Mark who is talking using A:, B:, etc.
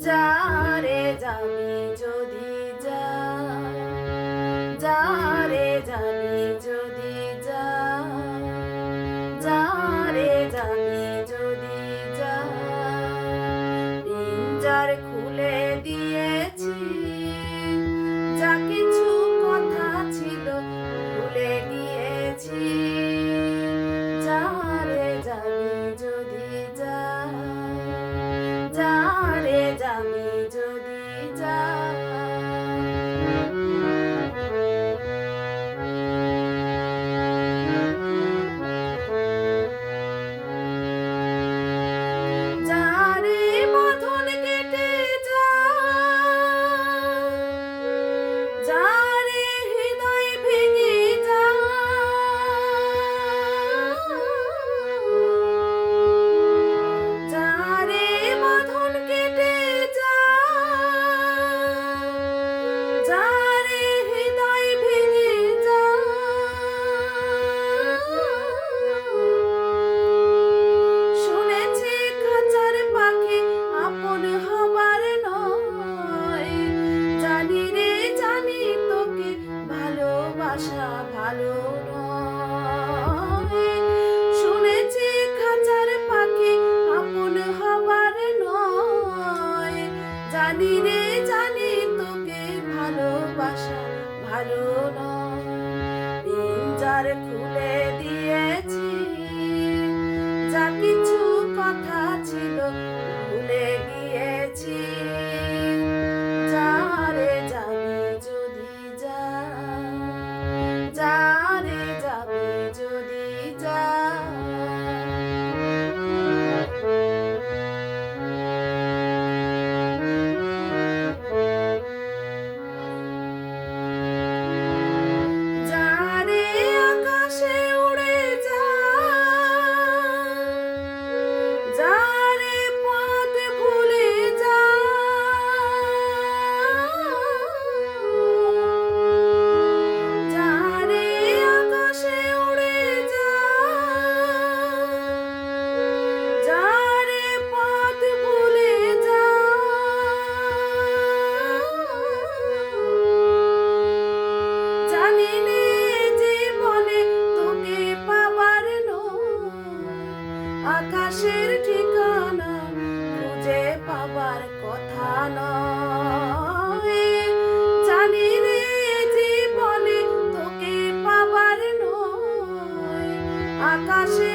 A: যারে যাবি যদি যা যারে যাবি যদি যা যারে যাবি যদি যা পিঞ্জার খুব done. হবার কথা নয়। জানি রে জীবনে তোকে পাবার নয়। আকাশে